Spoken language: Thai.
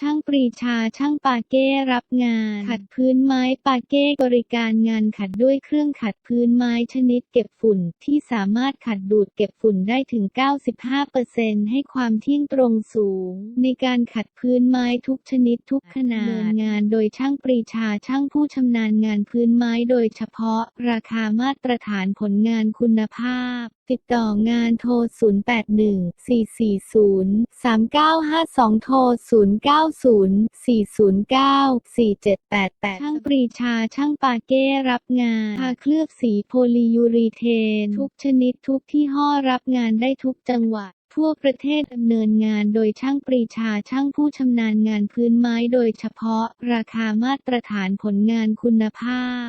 ช่างป รีชาช่างปาเก้รับงาน ขัดพื้นไม้ปาเก้บริการงานขัดด้วยเครื่องขัดพื้นไม้ชนิดเก็บฝุ่นที่สามารถขัดดูดเก็บฝุ่นได้ถึง 95%ให้ความเที่ยงตรงสูง ในการขัดพื้นไม้ทุกชนิดทุกขนาดงานโดยช่างปรีชาช่างผู้ชำนาญงานพื้นไม้โดยเฉพาะ ราคามาตรฐานผลงานคุณภาพ ติดต่องานโทร 081 440 3952 โทร 090 409 4788 ช่างปรีชาช่างปาเก้รับงานทาเคลือบสีโพลียูรีเทน ทุกชนิดทุกที่ห่อรับงานได้ทุกจังหวัดทั่วประเทศดำเนินงานโดยช่างปรีชาช่างผู้ชำนาญงานพื้นไม้โดยเฉพาะ ราคามาตรฐานผลงานคุณภาพ